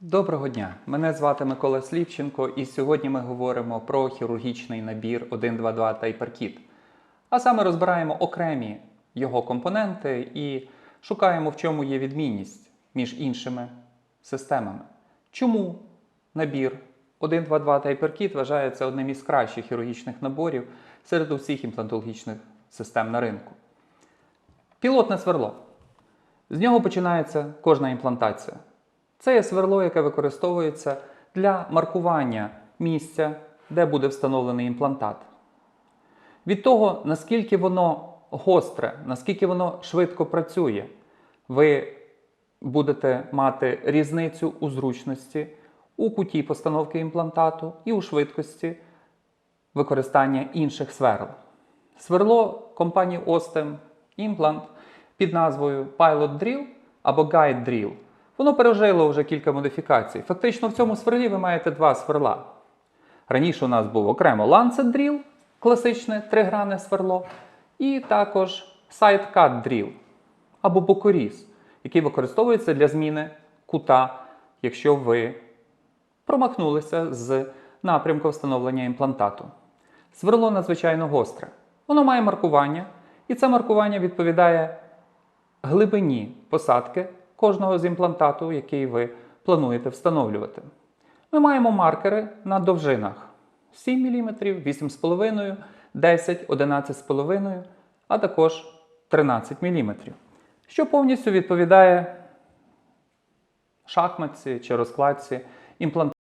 Доброго дня! Мене звати Микола Слівченко, і сьогодні ми говоримо про хірургічний набір 122 Typer-Kit. А саме розбираємо окремі його компоненти і шукаємо, в чому є відмінність між іншими системами. Чому набір 122 Typer-Kit вважається одним із кращих хірургічних наборів серед усіх імплантологічних систем на ринку? Пілотне сверло. З нього починається кожна імплантація. Це є сверло, яке використовується для маркування місця, де буде встановлений імплантат. Від того, наскільки воно гостре, наскільки воно швидко працює, ви будете мати різницю у зручності, у куті постановки імплантату і у швидкості використання інших сверл. Сверло компанії Ostem Implant під назвою Pilot Drill або Guide Drill. Воно пережило вже кілька модифікацій. Фактично в цьому сверлі ви маєте два сверла. Раніше у нас був окремо Lancet Drill, класичне тригранне сверло, і також Sidecut Drill або бокоріз, який використовується для зміни кута, якщо ви промахнулися з напрямку встановлення імплантату. Сверло надзвичайно гостре. Воно має маркування, і це маркування відповідає глибині посадки кожного з імплантату, який ви плануєте встановлювати. Ми маємо маркери на довжинах 7 мм, 8,5 10, 11,5, а також 13 мм, що повністю відповідає шахматці чи розкладці імплантату.